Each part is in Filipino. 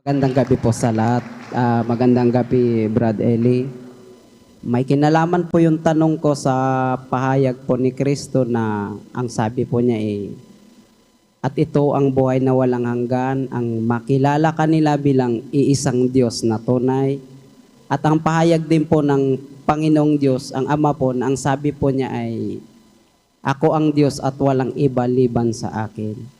Magandang gabi po sa lahat. Ah, magandang gabi, Brad Eli. May kinalaman po yung tanong ko sa pahayag po ni Kristo na ang sabi po niya eh, at ito ang buhay na walang hanggan, ang makilala kanila bilang iisang Diyos na tunay. At ang pahayag din po ng Panginoong Diyos, ang Ama po, na ang sabi po niya ay, Ako ang Diyos at walang iba liban sa akin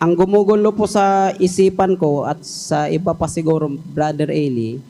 ang gumugulo po sa isipan ko at sa iba pa siguro, Brother Eli,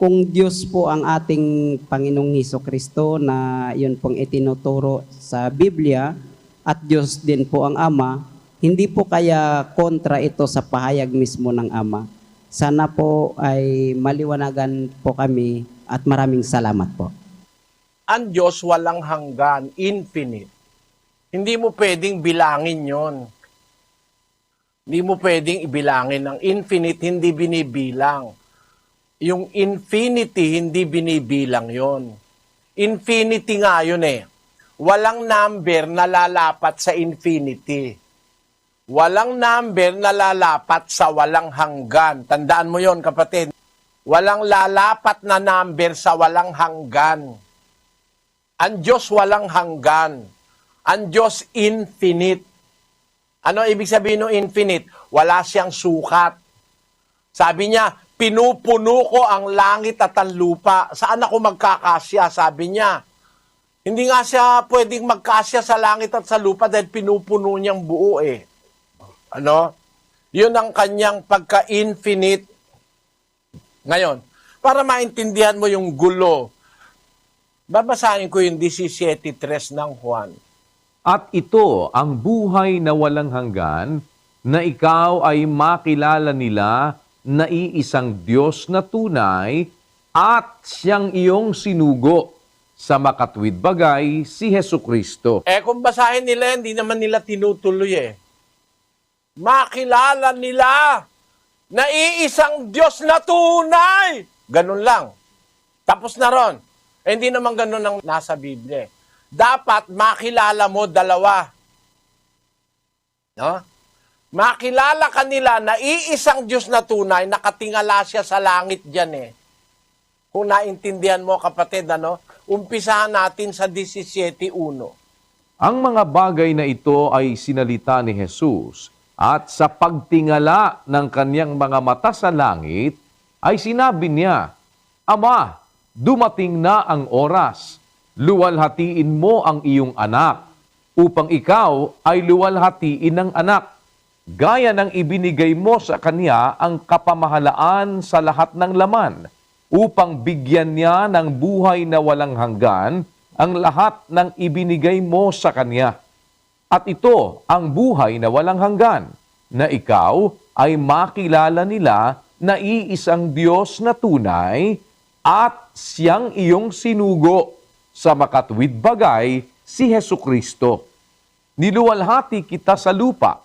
kung Diyos po ang ating Panginoong Heso Kristo na yun pong itinuturo sa Biblia at Diyos din po ang Ama, hindi po kaya kontra ito sa pahayag mismo ng Ama. Sana po ay maliwanagan po kami at maraming salamat po. ang Diyos walang hanggan, infinite. Hindi mo pwedeng bilangin yon. Hindi mo pwedeng ibilangin. Ang infinite, hindi binibilang. Yung infinity, hindi binibilang yon. Infinity nga yun eh. Walang number na lalapat sa infinity. Walang number na lalapat sa walang hanggan. Tandaan mo yon kapatid. Walang lalapat na number sa walang hanggan. Ang Diyos walang hanggan. Ang Diyos infinite. Ano ibig sabihin ng infinite? Wala siyang sukat. Sabi niya, pinupuno ko ang langit at ang lupa. Saan ako magkakasya? Sabi niya. Hindi nga siya pwedeng magkasya sa langit at sa lupa dahil pinupuno niyang buo eh. Ano? Yun ang kanyang pagka-infinite. Ngayon, para maintindihan mo yung gulo, babasahin ko yung 17.3 ng Juan. At ito ang buhay na walang hanggan, na ikaw ay makilala nila na iisang Diyos na tunay at siyang iyong sinugo sa makatwid bagay si Heso Kristo. Eh kung basahin nila, hindi naman nila tinutuloy eh. Makilala nila na iisang Diyos na tunay. Ganun lang. Tapos na ron. Eh, hindi naman ganun ang nasa Biblia. Dapat makilala mo dalawa. No? Makilala kanila na iisang Diyos na tunay, nakatingala siya sa langit dyan eh. Kung naintindihan mo kapatid, ano? Umpisahan natin sa 17.1. Ang mga bagay na ito ay sinalita ni Jesus at sa pagtingala ng kanyang mga mata sa langit ay sinabi niya, Ama, dumating na ang oras. Luwalhatiin mo ang iyong anak upang ikaw ay luwalhatiin ng anak. Gaya ng ibinigay mo sa kanya ang kapamahalaan sa lahat ng laman upang bigyan niya ng buhay na walang hanggan ang lahat ng ibinigay mo sa kanya. At ito ang buhay na walang hanggan, na ikaw ay makilala nila na iisang Diyos na tunay at siyang iyong sinugo sa makatwid bagay si Heso Kristo. Niluwalhati kita sa lupa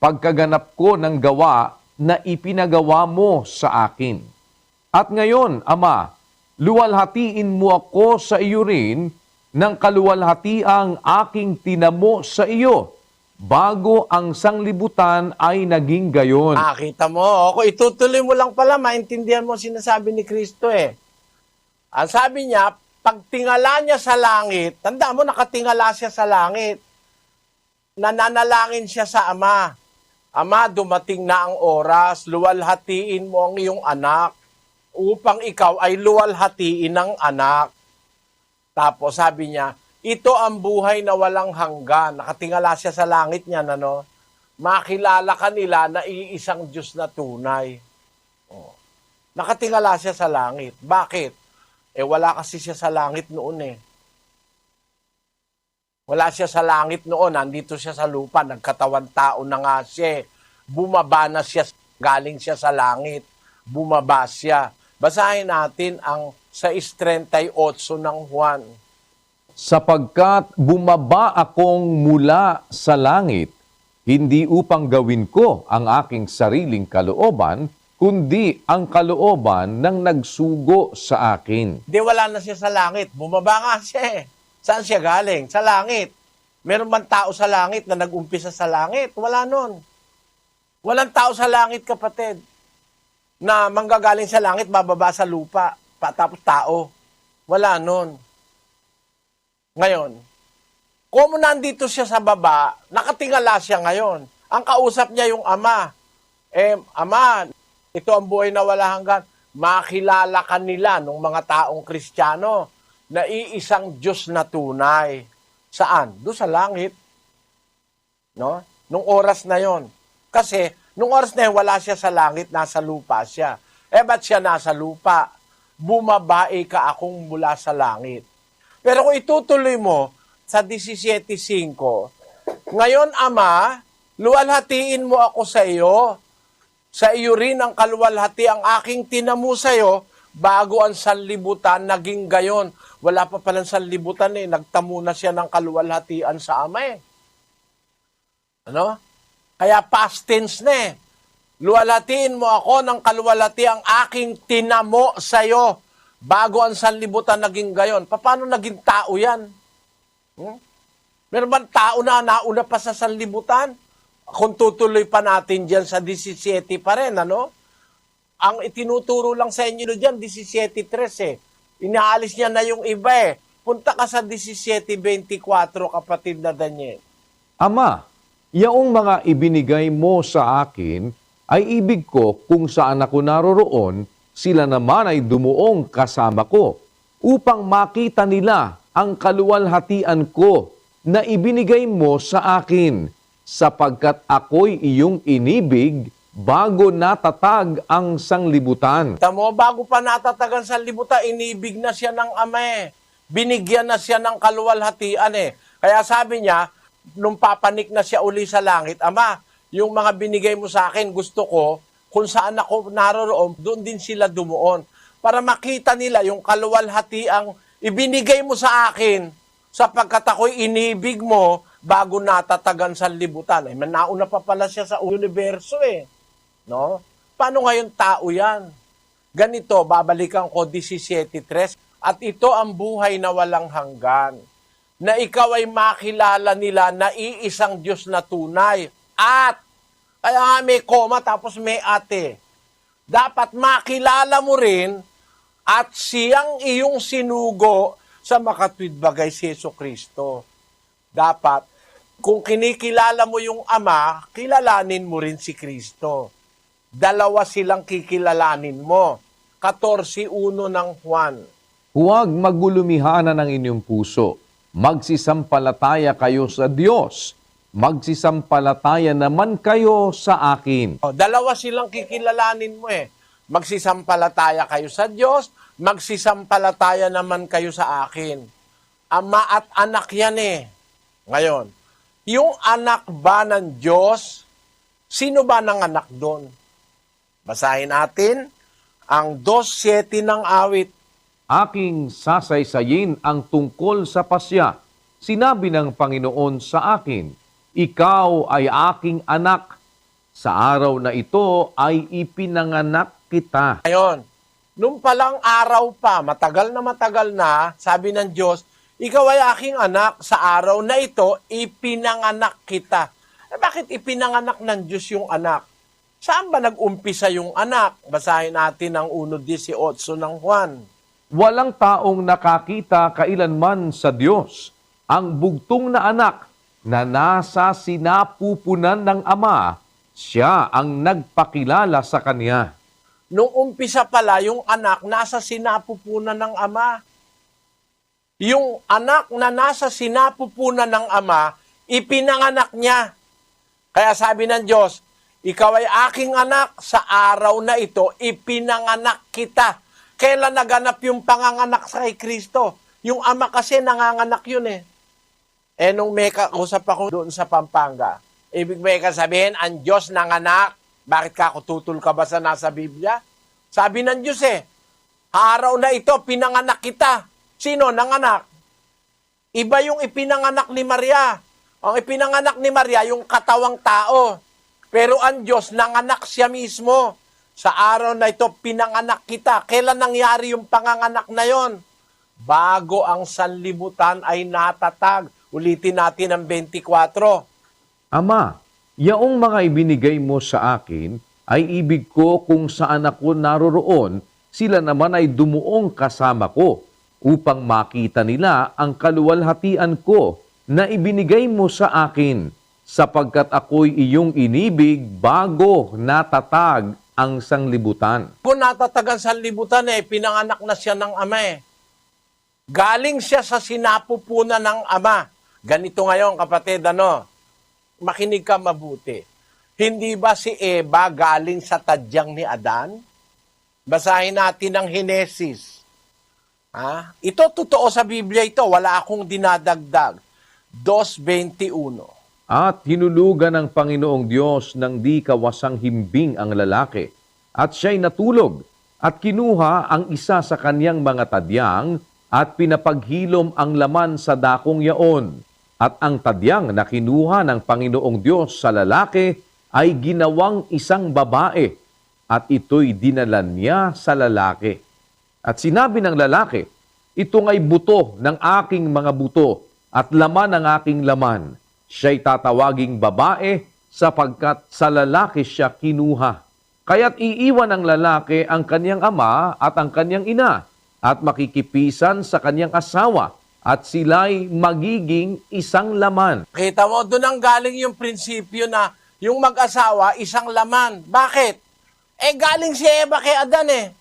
pagkaganap ko ng gawa na ipinagawa mo sa akin. At ngayon, Ama, luwalhatiin mo ako sa iyo rin ng kaluwalhatiang aking tinamo sa iyo bago ang sanglibutan ay naging gayon. Ah, kita mo. Ako, itutuloy mo lang pala, maintindihan mo sinasabi ni Kristo eh. Ang sabi niya, pagtingala niya sa langit, tanda mo, nakatingala siya sa langit. Nananalangin siya sa Ama. Ama, dumating na ang oras, luwalhatiin mo ang iyong anak upang ikaw ay luwalhatiin ng anak. Tapos sabi niya, ito ang buhay na walang hanggan. Nakatingala siya sa langit niya, ano? Makilala kanila na iisang Diyos na tunay. Oh. Nakatingala siya sa langit. Bakit? Eh wala kasi siya sa langit noon eh. Wala siya sa langit noon, nandito siya sa lupa, nagkatawan tao na nga siya. eh. Bumaba na siya, galing siya sa langit. Bumaba siya. Basahin natin ang sa 38 ng Juan. sapagkat bumaba akong mula sa langit, hindi upang gawin ko ang aking sariling kalooban, kundi ang kalooban ng nagsugo sa akin. Di wala na siya sa langit. Bumaba nga siya eh. Saan siya galing? Sa langit. Meron man tao sa langit na nag-umpisa sa langit? Wala nun. Walang tao sa langit, kapatid. na manggagaling sa langit, bababa sa lupa, pa, tapos tao. Wala nun. Ngayon, kung nandito siya sa baba, nakatingala siya ngayon. Ang kausap niya yung ama. Eh, ama, ito ang buhay na wala hanggan. Makilala ka nila ng mga taong kristyano na iisang Diyos na tunay. Saan? Doon sa langit. No? Nung oras na yon. Kasi, nung oras na yun, wala siya sa langit, nasa lupa siya. Eh, ba't siya nasa lupa? Bumabae ka akong mula sa langit. Pero kung itutuloy mo sa 17.5, Ngayon, Ama, luwalhatiin mo ako sa iyo. Sa iyo rin ang kaluwalhati ang aking tinamu sa iyo bago ang sanlibutan naging gayon. Wala pa palang sanlibutan eh. Nagtamo na siya ng kaluwalhatian sa Ama eh. Ano? Kaya past tense na eh. Luwalhatiin mo ako ng kaluwalhati ang aking tinamo sa iyo bago ang sanlibutan naging gayon. Paano naging tao yan? Hmm? Meron bang tao na nauna pa sa sanlibutan? Kung tutuloy pa natin dyan sa 17 pa rin, ano? Ang itinuturo lang sa inyo dyan, 17.3 eh. Inaalis niya na yung iba eh. Punta ka sa 17.24, kapatid na Daniel. Ama, yaong mga ibinigay mo sa akin ay ibig ko kung saan ako naroroon, sila naman ay dumuong kasama ko upang makita nila ang kaluwalhatian ko na ibinigay mo sa akin sapagkat ako'y iyong inibig bago natatag ang sanglibutan. Tamo, bago pa natatagan sa libutan, inibig na siya ng ama. Binigyan na siya ng kaluwalhatian eh. Kaya sabi niya, nung papanik na siya uli sa langit, Ama, yung mga binigay mo sa akin, gusto ko, kung saan ako naroroon, doon din sila dumuon. Para makita nila yung kaluwalhatiang ibinigay mo sa akin, sapagkat ako'y inibig mo bago natatagan sa libutan. Eh, nauna pa pala siya sa universo eh. No? Paano ngayon tao yan? Ganito, babalikan ko 17.3. At ito ang buhay na walang hanggan. Na ikaw ay makilala nila na iisang Diyos na tunay. At, kaya nga may koma tapos may ate. Dapat makilala mo rin at siyang iyong sinugo sa makatwid bagay si Yeso Kristo. Dapat, kung kinikilala mo yung Ama, kilalanin mo rin si Kristo. Dalawa silang kikilalanin mo. 14.1 ng Juan. Huwag magulumihanan ang inyong puso. Magsisampalataya kayo sa Diyos. Magsisampalataya naman kayo sa akin. O, dalawa silang kikilalanin mo eh. Magsisampalataya kayo sa Diyos, magsisampalataya naman kayo sa akin. Ama at anak yan eh. Ngayon, yung anak ba ng Diyos, sino ba ng anak doon? Basahin natin ang 2.7 ng awit. Aking sasaysayin ang tungkol sa pasya. Sinabi ng Panginoon sa akin, Ikaw ay aking anak. Sa araw na ito ay ipinanganak kita. Ngayon, nung palang araw pa, matagal na matagal na, sabi ng Diyos, ikaw ay aking anak, sa araw na ito, ipinanganak kita. Eh, bakit ipinanganak ng Diyos yung anak? Saan ba nag-umpisa yung anak? Basahin natin ang 1.18 ng Juan. Walang taong nakakita kailanman sa Diyos. Ang bugtong na anak na nasa sinapupunan ng Ama, siya ang nagpakilala sa Kanya. Nung umpisa pala, yung anak nasa sinapupunan ng ama. Yung anak na nasa sinapupunan ng ama, ipinanganak niya. Kaya sabi ng Diyos, ikaw ay aking anak, sa araw na ito, ipinanganak kita. Kailan naganap yung panganganak sa kay Kristo? Yung ama kasi nanganganak yun eh. Eh nung may kausap ako doon sa Pampanga, ibig may sabihin, ang Diyos nanganak. Bakit ka tutol ka ba sa nasa Biblia? Sabi ng Diyos eh, araw na ito, pinanganak kita. Sino nanganak? Iba yung ipinanganak ni Maria. Ang ipinanganak ni Maria, yung katawang tao. Pero ang Diyos, nanganak siya mismo. Sa araw na ito, pinanganak kita. Kailan nangyari yung panganganak na yon? Bago ang sanlibutan ay natatag. Ulitin natin ang 24. Ama, yaong mga ibinigay mo sa akin ay ibig ko kung saan ako naroroon, sila naman ay dumuong kasama ko upang makita nila ang kaluwalhatian ko na ibinigay mo sa akin sapagkat ako'y iyong inibig bago natatag ang sanglibutan. Kung natatagan sa libutan eh, pinanganak na siya ng ama eh. Galing siya sa sinapupunan ng ama. Ganito ngayon, kapatid, ano? Makinig ka mabuti. Hindi ba si Eva galing sa tadyang ni Adan? Basahin natin ang Henesis. Ha? Ito totoo sa Biblia ito, wala akong dinadagdag. 2.21. At hinulugan ng Panginoong Diyos ng di kawasang himbing ang lalaki. At siya'y natulog at kinuha ang isa sa kanyang mga tadyang at pinapaghilom ang laman sa dakong yaon. At ang tadyang na kinuha ng Panginoong Diyos sa lalaki ay ginawang isang babae at ito'y dinalan niya sa lalaki. At sinabi ng lalaki, ito nga'y buto ng aking mga buto at laman ng aking laman. Siya'y tatawaging babae sapagkat sa lalaki siya kinuha. Kaya't iiwan ng lalaki ang kanyang ama at ang kanyang ina at makikipisan sa kanyang asawa at sila'y magiging isang laman. Kita mo, doon ang galing yung prinsipyo na yung mag-asawa, isang laman. Bakit? Eh, galing si Eva kay Adan eh.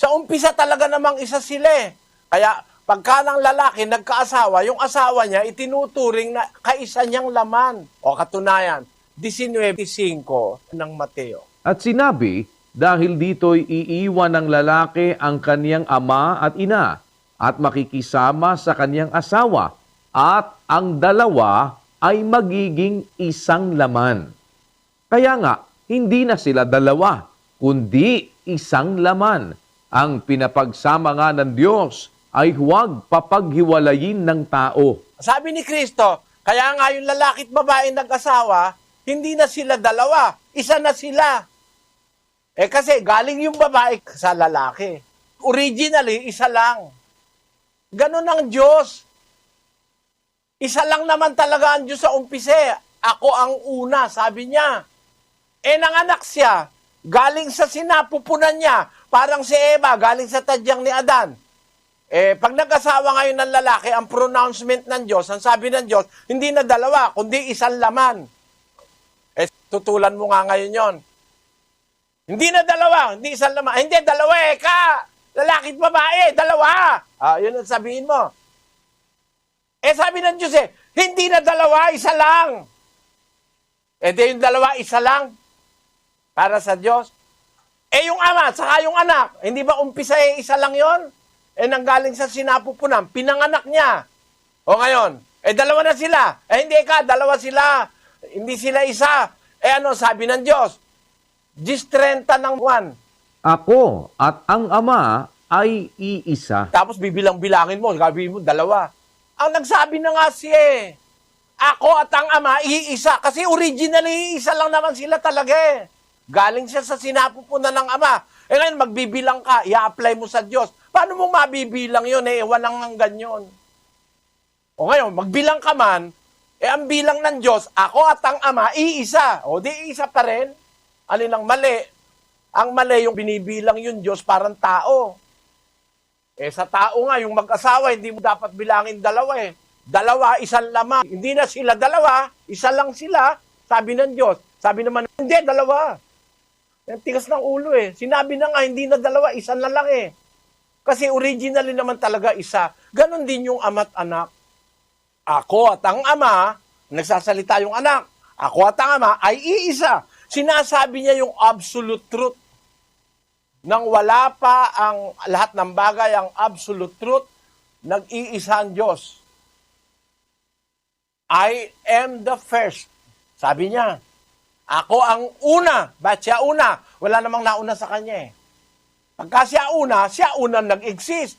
Sa umpisa talaga namang isa sila eh. Kaya, pagka ng lalaki nagkaasawa, yung asawa niya itinuturing na kaisa niyang laman. O katunayan, 19.5 ng Mateo. At sinabi, dahil dito'y iiwan ng lalaki ang kanyang ama at ina at makikisama sa kanyang asawa at ang dalawa ay magiging isang laman. Kaya nga, hindi na sila dalawa, kundi isang laman. Ang pinapagsama nga ng Diyos ay huwag papaghiwalayin ng tao. Sabi ni Kristo, kaya nga yung lalaki at babae nag-asawa, hindi na sila dalawa, isa na sila. Eh kasi galing yung babae sa lalaki. Originally, isa lang. Ganon ang Diyos. Isa lang naman talaga ang Diyos sa umpise. Ako ang una, sabi niya. Eh nanganak siya, galing sa sinapupunan niya, parang si Eva, galing sa tadyang ni Adan. Eh, pag nag-asawa ngayon ng lalaki, ang pronouncement ng Diyos, ang sabi ng Diyos, hindi na dalawa, kundi isang laman. Eh, tutulan mo nga ngayon yon. Hindi na dalawa, hindi isang laman. Hindi, dalawa eh, ka! Lalaki at babae, dalawa! Ah, yun ang sabihin mo. Eh, sabi ng Diyos eh, hindi na dalawa, isa lang. Eh, di yung dalawa, isa lang. Para sa Diyos. Eh, yung ama, saka yung anak, hindi ba umpisa eh, isa lang yon? Eh, nanggaling sa sinapupunan, pinanganak niya. O ngayon, eh, dalawa na sila. Eh, hindi ka, dalawa sila. Hindi sila isa. Eh, ano, sabi ng Diyos? Diyos 30 ng buwan. Ako at ang ama ay iisa. Tapos bibilang-bilangin mo, sabi mo, dalawa. Ang nagsabi na nga siya eh, ako at ang ama, iisa. Kasi originally, iisa lang naman sila talaga eh. Galing siya sa sinapupunan ng ama. Eh ngayon, magbibilang ka, i-apply mo sa Diyos. Paano mo mabibilang yun eh? Walang hanggan yun. O ngayon, magbilang ka man, eh ang bilang ng Diyos, ako at ang ama, iisa. O di iisa pa rin. Alin ang mali? Ang mali yung binibilang yun Diyos parang tao. Eh sa tao nga, yung mag-asawa, hindi mo dapat bilangin dalawa eh. Dalawa, isang laman. Hindi na sila dalawa, isa lang sila. Sabi ng Diyos. Sabi naman, hindi, dalawa. Ang tigas ng ulo eh. Sinabi na nga, hindi na dalawa, isa na lang eh. Kasi originally naman talaga isa. Ganon din yung ama't anak. Ako at ang ama, nagsasalita yung anak. Ako at ang ama ay iisa. Sinasabi niya yung absolute truth. Nang wala pa ang lahat ng bagay, ang absolute truth, nag-iisa ang Diyos. I am the first. Sabi niya, ako ang una. Ba't siya una? Wala namang nauna sa kanya eh. Pagka siya una, siya unang nag-exist.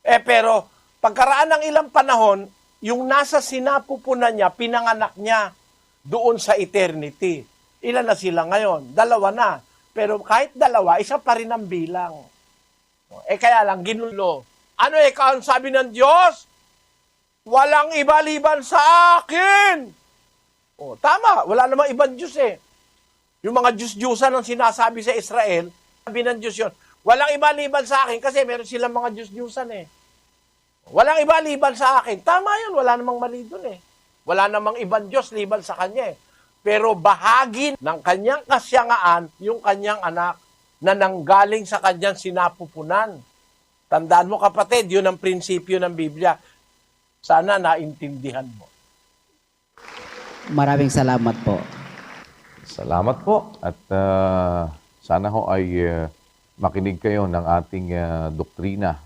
Eh pero, pagkaraan ng ilang panahon, yung nasa sinapupunan niya, pinanganak niya doon sa eternity. Ilan na sila ngayon? Dalawa na. Pero kahit dalawa, isa pa rin ang bilang. Eh kaya lang, ginulo. Ano eh, ang sabi ng Diyos? Walang iba liban sa akin. Oh, tama, wala namang ibang Diyos eh. Yung mga Diyos-Diyusan ang sinasabi sa Israel, sabi ng Diyos yun, walang iba liban sa akin kasi meron silang mga Diyos-Diyusan eh. Walang iba liban sa akin. Tama yun, wala namang mali dun eh. Wala namang ibang Diyos liban sa Kanya eh. Pero bahagi ng Kanyang kasyangaan yung Kanyang anak na nanggaling sa Kanyang sinapupunan. Tandaan mo kapatid, yun ang prinsipyo ng Biblia. Sana naintindihan mo. Maraming salamat po. Salamat po at ah, sana ho ay ah, makinig kayo ng ating ah, doktrina